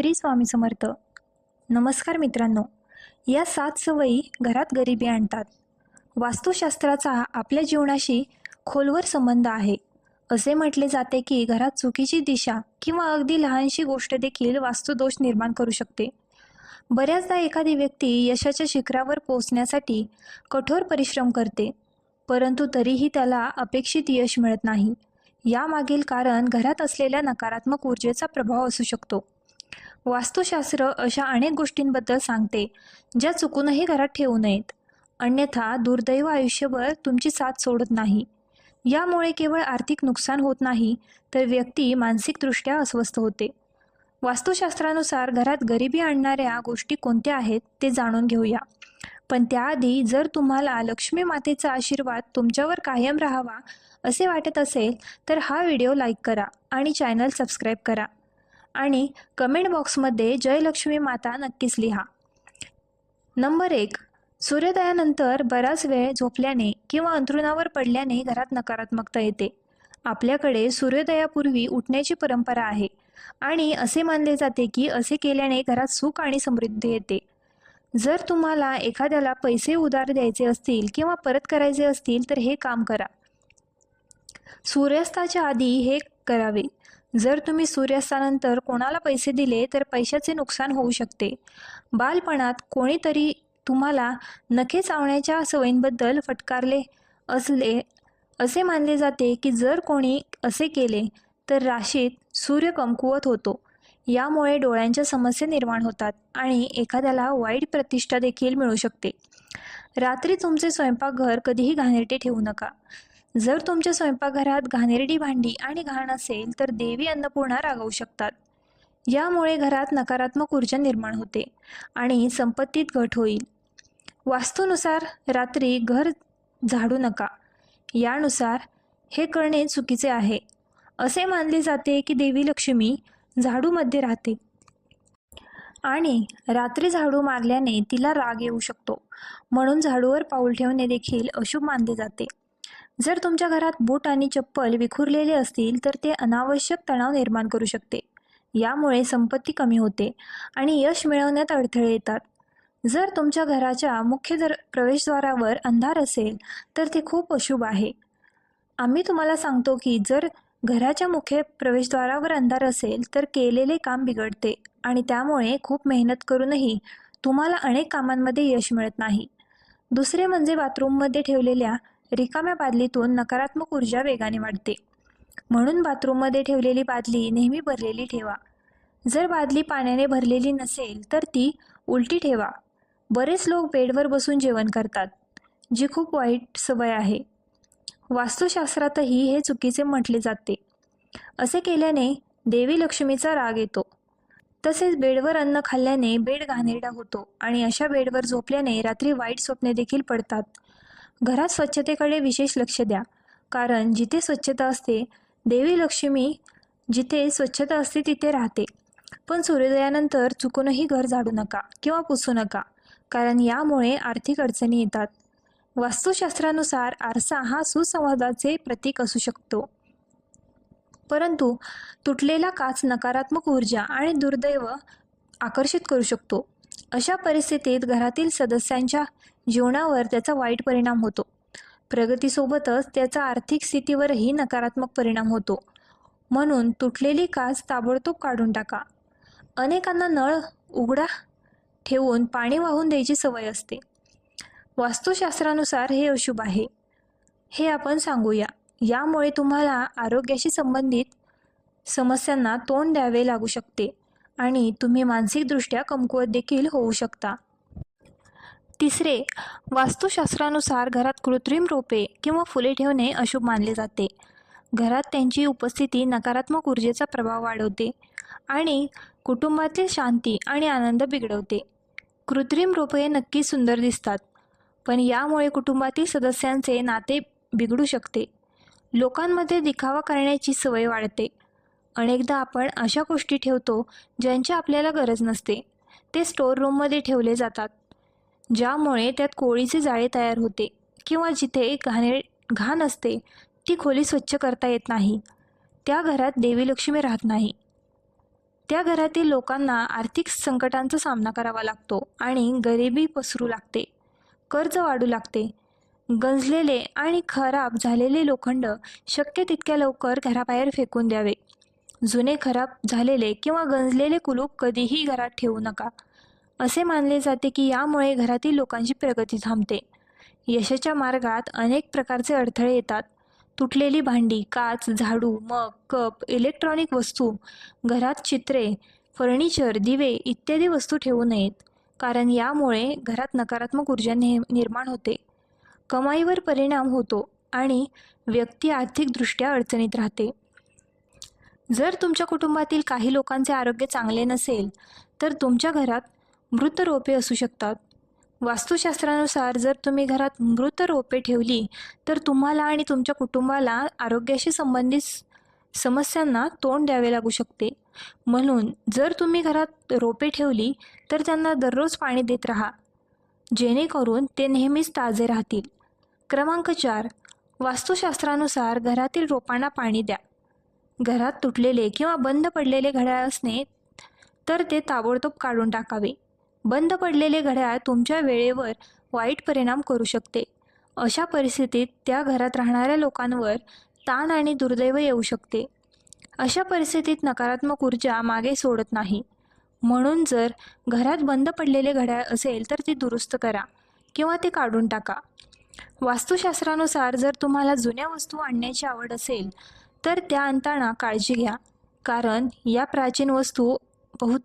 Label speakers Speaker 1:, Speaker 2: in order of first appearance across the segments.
Speaker 1: श्री स्वामी समर्थ. नमस्कार मित्रांनो. या सात सवयी घरात गरिबी आणतात. वास्तुशास्त्राचा आपल्या जीवनाशी खोलवर संबंध आहे. असे म्हटले जाते की घरात चुकीची दिशा किंवा अगदी लहानशी गोष्ट देखील वास्तुदोष निर्माण करू शकते. बऱ्याचदा एखादी व्यक्ती यशाच्या शिखरावर पोहोचण्यासाठी कठोर परिश्रम करते परंतु तरीही त्याला अपेक्षित यश मिळत नाही. यामागील कारण घरात असलेल्या नकारात्मक ऊर्जेचा प्रभाव असू शकतो. वास्तुशास्त्र अशा अनेक गोष्टींबद्दल सांगते ज्या चुकूनही घरात ठेवू नयेत. अन्यथा दुर्दैव आयुष्यभर तुमची साथ सोडत नाही. यामुळे केवळ आर्थिक नुकसान होत नाही तर व्यक्ती मानसिकदृष्ट्या अस्वस्थ होते. वास्तुशास्त्रानुसार घरात गरिबी आणणाऱ्या गोष्टी कोणत्या आहेत ते जाणून घेऊया. पण त्याआधी जर तुम्हाला लक्ष्मी मातेचा आशीर्वाद तुमच्यावर कायम राहावा असे वाटत असेल तर हा व्हिडिओ लाईक करा आणि चॅनल सबस्क्राईब करा. आणि कमेंट बॉक्समध्ये जयलक्ष्मी माता नक्कीच लिहा. नंबर एक सूर्योदयानंतर बराच वेळ झोपल्याने किंवा अंथरुणावर पडल्याने घरात नकारात्मकता येते. आपल्याकडे सूर्योदयापूर्वी उठण्याची परंपरा आहे आणि असे मानले जाते की असे केल्याने घरात सुख आणि समृद्धी येते. जर तुम्हाला एखाद्याला पैसे उधार द्यायचे असतील किंवा परत करायचे असतील तर हे काम करा. सूर्यास्ताच्या आधी हे करावे. जर तुम्ही सूर्यास्तानंतर कोणाला पैसे दिले तर पैशाचे नुकसान होऊ शकते. बालपणात कोणीतरी तुम्हाला नखे चावण्याच्या सवयींबद्दल फटकारले असले असे मानले जाते की जर कोणी असे केले तर राशीत सूर्य कमकुवत होतो. यामुळे डोळ्यांच्या समस्या निर्माण होतात आणि एखाद्याला वाईट प्रतिष्ठा देखील मिळू शकते. रात्री तुमचे स्वयंपाकघर कधीही घाणेरटे ठेवू नका. जर तुमच्या स्वयंपाकघरात घाणेरडी भांडी आणि घाण असेल तर देवी अन्नपूर्णा रागवू शकतात. यामुळे घरात नकारात्मक ऊर्जा निर्माण होते आणि संपत्तीत घट होईल. वास्तूनुसार रात्री घर झाडू नका. यानुसार हे करणे चुकीचे आहे. असे मानले जाते की देवी लक्ष्मी झाडूमध्ये राहते. आणि रात्री झाडू मारल्याने तिला राग येऊ शकतो. म्हणून झाडूवर पाऊल ठेवणे देखील अशुभ मानले जाते. जर तुमच्या घरात बूट आणि चप्पल विखुरलेले असतील तर ते अनावश्यक तणाव निर्माण करू शकते. यामुळे संपत्ती कमी होते आणि यश मिळवण्यात अडथळे येतात. जर तुमच्या घराच्या मुख्य दर प्रवेशद्वारावर अंधार असेल तर ते खूप अशुभ आहे. आम्ही तुम्हाला सांगतो की जर घराच्या मुख्य प्रवेशद्वारावर अंधार असेल तर केलेले काम बिघडते आणि त्यामुळे खूप मेहनत करूनही तुम्हाला अनेक कामांमध्ये यश मिळत नाही. दुसरे म्हणजे बाथरूममध्ये ठेवलेल्या रिकाम्या बादलीतून नकारात्मक ऊर्जा वेगाने वाढते. म्हणून बाथरूममध्ये ठेवलेली बादली नेहमी भरलेली ठेवा. जर बादली पाण्याने भरलेली नसेल तर ती उलटी ठेवा. बरेच लोक बेडवर बसून जेवण करतात जी खूप वाईट सवय आहे. वास्तुशास्त्रातही हे चुकीचे म्हटले जाते. असे केल्याने देवी लक्ष्मीचा राग येतो. तसेच बेडवर अन्न खाल्ल्याने बेड घाणेरडा होतो आणि अशा बेडवर झोपल्याने रात्री वाईट स्वप्ने देखील पडतात. घरात स्वच्छतेकडे विशेष लक्ष द्या. कारण जिथे स्वच्छता असते देवी लक्ष्मी जिथे स्वच्छता असते तिथे राहते. पण सूर्योदयानंतर चुकूनही घर झाडू नका किंवा पुसू नका कारण यामुळे आर्थिक अडचणी येतात. वास्तुशास्त्रानुसार आरसा हा सुसंवादाचे प्रतीक असू शकतो. परंतु तुटलेला काच नकारात्मक ऊर्जा आणि दुर्दैव आकर्षित करू शकतो. अशा परिस्थितीत घरातील सदस्यांच्या जीवनावर त्याचा वाईट परिणाम होतो. प्रगतीसोबतच त्याचा आर्थिक स्थितीवरही नकारात्मक परिणाम होतो. म्हणून तुटलेली काच ताबडतोब काढून टाका. अनेकांना नळ उघडा ठेवून पाणी वाहून द्यायची सवय असते. वास्तुशास्त्रानुसार हे अशुभ आहे. हे आपण सांगूया. यामुळे तुम्हाला आरोग्याशी संबंधित समस्यांना तोंड द्यावे लागू शकते. आणि तुम्ही मानसिकदृष्ट्या कमकुवत देखील होऊ शकता. तिसरे वास्तुशास्त्रानुसार घरात कृत्रिम रोपे किंवा फुले ठेवणे अशुभ मानले जाते. घरात त्यांची उपस्थिती नकारात्मक ऊर्जेचा प्रभाव वाढवते आणि कुटुंबातील शांती आणि आनंद बिघडवते. कृत्रिम रोपे नक्की सुंदर दिसतात पण यामुळे कुटुंबातील सदस्यांचे नाते बिघडू शकते. लोकांमध्ये दिखावा करण्याची सवय वाढते. अनेकदा आपण अशा गोष्टी ठेवतो ज्यांची आपल्याला गरज नसते. ते स्टोअर रूममध्ये ठेवले जातात. ज्यामुळे त्यात कोळीचे जाळे तयार होते किंवा जिथे घाणे घाण असते ती खोली स्वच्छ करता येत नाही. त्या घरात देवी लक्ष्मी राहत नाही. त्या घरातील लोकांना आर्थिक संकटांचा सामना करावा लागतो आणि गरिबी पसरू लागते. कर्ज वाढू लागते. गंजलेले आणि खराब झालेले लोखंड शक्य तितक्या लवकर घराबाहेर फेकून द्यावे. जुने खराब झालेले किंवा गंजलेले कुलूप कधीही घरात ठेवू नका. असे मानले जाते की यामुळे घरातील लोकांची प्रगती थांबते. यशाच्या मार्गात अनेक प्रकारचे अडथळे येतात. तुटलेली भांडी काच झाडू मग कप इलेक्ट्रॉनिक वस्तू घरात चित्रे फर्निचर दिवे इत्यादी वस्तू ठेवू नयेत कारण यामुळे घरात नकारात्मक ऊर्जा ने निर्माण होते. कमाईवर परिणाम होतो आणि व्यक्ती आर्थिकदृष्ट्या अडचणीत राहते. जर तुमच्या कुटुंबातील काही लोकांचे आरोग्य चांगले नसेल तर तुमच्या घरात मृत रोपे असू शकतात. वास्तुशास्त्रानुसार जर तुम्ही घरात मृत रोपे ठेवली तर तुम्हाला आणि तुमच्या कुटुंबाला आरोग्याशी संबंधित समस्यांना तोंड द्यावे लागू शकते. म्हणून जर तुम्ही घरात रोपे ठेवली तर त्यांना दररोज पाणी देत राहा जेणेकरून ते नेहमीच ताजे राहतील. क्रमांक चार. वास्तुशास्त्रानुसार घरातील रोपांना पाणी द्या. घरात तुटलेले किंवा बंद पडलेले घड्याळ असणे तर ते ताबडतोब काढून टाकावे. बंद पडलेले घड्याळ तुमच्या वेळेवर वाईट परिणाम करू शकते. अशा परिस्थितीत त्या घरात राहणाऱ्या लोकांवर ताण आणि दुर्दैव येऊ शकते. अशा परिस्थितीत नकारात्मक ऊर्जा मागे सोडत नाही. म्हणून जर घरात बंद पडलेले घड्याळ असेल तर ते दुरुस्त करा किंवा ते काढून टाका. वास्तुशास्त्रानुसार जर तुम्हाला जुन्या वस्तू आणण्याची आवड असेल तर त्या आणताना काळजी घ्या. कारण या प्राचीन वस्तू बहुत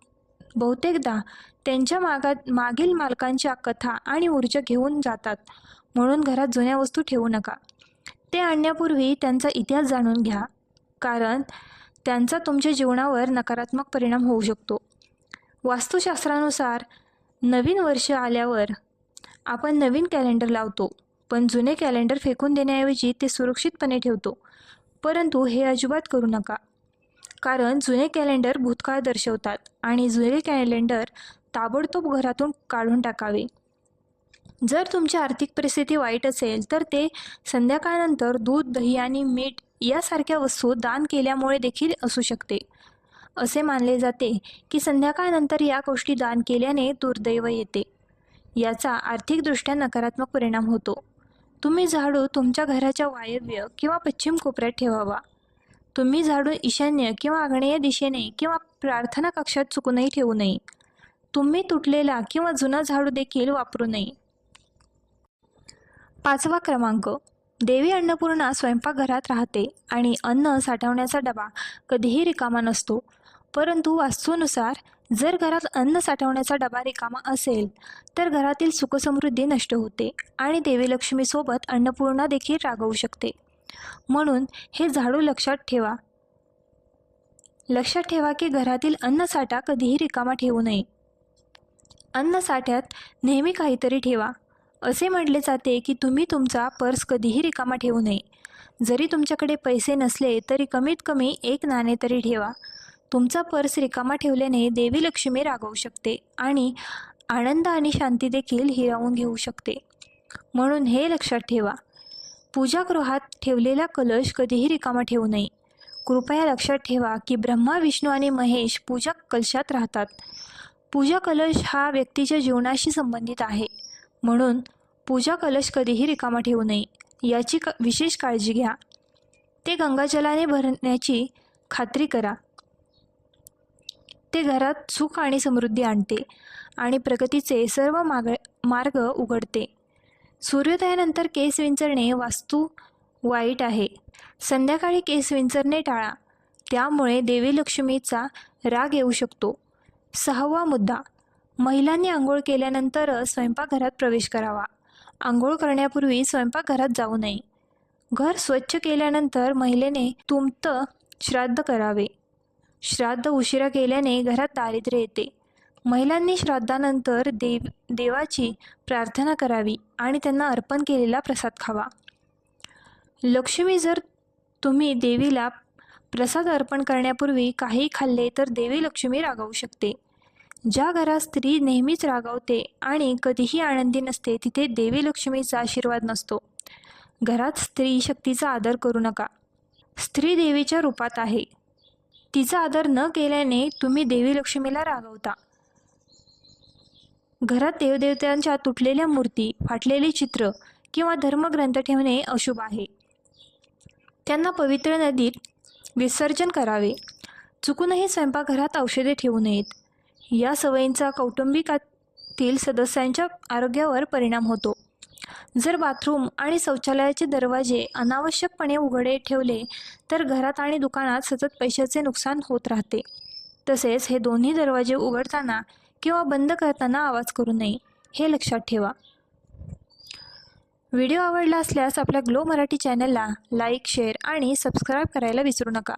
Speaker 1: बहुतेकदा त्यांच्या मागात मागील मालकांच्या कथा आणि ऊर्जा घेऊन जातात. म्हणून घरात जुन्या वस्तू ठेवू नका. ते आणण्यापूर्वी त्यांचा इतिहास जाणून घ्या. कारण त्यांचा तुमच्या जीवनावर नकारात्मक परिणाम होऊ शकतो. वास्तुशास्त्रानुसार नवीन वर्ष आल्यावर आपण नवीन कॅलेंडर लावतो. पण जुने कॅलेंडर फेकून देण्याऐवजी ते सुरक्षितपणे ठेवतो. परंतु हे अजिबात करू नका. कारण जुने कॅलेंडर भूतकाळ दर्शवतात आणि जुने कॅलेंडर ताबडतोब घरातून काढून टाकावे. जर तुमची आर्थिक परिस्थिती वाईट असेल तर ते संध्याकाळनंतर दूध दही आणि मीठ यासारख्या वस्तू दान केल्यामुळे देखील असू शकते. असे मानले जाते की संध्याकाळनंतर या गोष्टी दान केल्याने दुर्दैव येते. याचा आर्थिकदृष्ट्या नकारात्मक परिणाम होतो. तुम्ही झाडू तुमच्या घराच्या वायव्य किंवा पश्चिम कोपऱ्यात ठेवावा. तुम्ही झाडू ईशान्य किंवा आग्नेय दिशेने किंवा प्रार्थना कक्षात चुकूनही ठेवू नये. तुम्ही तुटलेला किंवा जुना झाडू देखील वापरू नये. पाचवा क्रमांक. देवी अन्नपूर्णा स्वयंपाकघरात राहते आणि अन्न साठवण्याचा डबा कधीही रिकामा नसतो. परंतु वास्तूनुसार जर घरात अन्न साठवण्याचा डबा रिकामा असेल तर घरातील सुखसमृद्धी नष्ट होते आणि देवी लक्ष्मीसोबत अन्नपूर्णा देखील रागवू शकते. म्हणून हे झाडू लक्षात ठेवा. लक्षात ठेवा की घरातील अन्नसाठा कधीही रिकामा ठेवू नये. अन्नसाठ्यात नेहमी काहीतरी ठेवा. असे म्हटले जाते की तुम्ही तुमचा पर्स कधीही रिकामा ठेवू नये. जरी तुमच्याकडे पैसे नसले तरी कमीत कमी एक नाणे तरी ठेवा. तुमचा पर्स रिकामा ठेवल्याने देवी लक्ष्मी रागवू शकते आणि आनंद आणि शांती देखील हिरावून घेऊ शकते. म्हणून हे लक्षात ठेवा पूजागृहात ठेवलेला कलश कधीही रिकामा ठेवू नये. कृपया लक्षात ठेवा की ब्रह्मा विष्णू आणि महेश पूजा कलशात राहतात. पूजा कलश हा व्यक्तीच्या जीवनाशी संबंधित आहे. म्हणून पूजा कलश कधीही रिकामा ठेवू नये याची क विशेष काळजी घ्या. ते गंगाजलाने भरण्याची खात्री करा. ते घरात सुख आणि समृद्धी आणते आणि प्रगतीचे सर्व माग मार्ग उघडते. सूर्योदयानंतर केस विंचरणे वास्तू वाईट आहे. संध्याकाळी केस विंचरणे टाळा. त्यामुळे देवी लक्ष्मीचा राग येऊ शकतो. सहावा मुद्दा. महिलांनी आंघोळ केल्यानंतरच स्वयंपाकघरात प्रवेश करावा. आंघोळ करण्यापूर्वी स्वयंपाकघरात जाऊ नये. घर स्वच्छ केल्यानंतर महिलेने तुमतं श्राद्ध करावे. श्राद्ध उशिरा केल्याने घरात दारिद्र्य येते. महिलांनी श्राद्धानंतर देव देवाची प्रार्थना करावी आणि त्यांना अर्पण केलेला प्रसाद खावा. लक्ष्मी जर तुम्ही देवीला प्रसाद अर्पण करण्यापूर्वी काही खाल्ले तर देवी लक्ष्मी रागावू शकते. ज्या घरात स्त्री नेहमीच रागावते आणि कधीही आनंदी नसते तिथे देवी लक्ष्मीचा आशीर्वाद नसतो. घरात स्त्री शक्तीचा आदर करू नका. स्त्री देवीच्या रूपात आहे. तिचा आदर न केल्याने तुम्ही देवी लक्ष्मीला रागवता. घरात देवदेवतांच्या तुटलेल्या मूर्ती फाटलेली चित्र किंवा धर्मग्रंथ ठेवणे अशुभ आहे. त्यांना पवित्र नदीत विसर्जन करावे. चुकूनही स्वयंपाकघरात औषधे ठेवू नयेत. या सवयींचा कौटुंबिकातील सदस्यांच्या आरोग्यावर परिणाम होतो. जर बाथरूम आणि शौचालयाचे दरवाजे अनावश्यकपणे उघडे ठेवले तर घरात आणि दुकानात सतत पैशाचे नुकसान होत राहते. तसेच हे दोन्ही दरवाजे उघडताना किंवा बंद करताना आवाज करू नये हे लक्षात ठेवा. व्हिडिओ आवडला असल्यास आपल्या ग्लो मराठी चॅनलला लाईक शेअर आणि सबस्क्राईब करायला विसरू नका.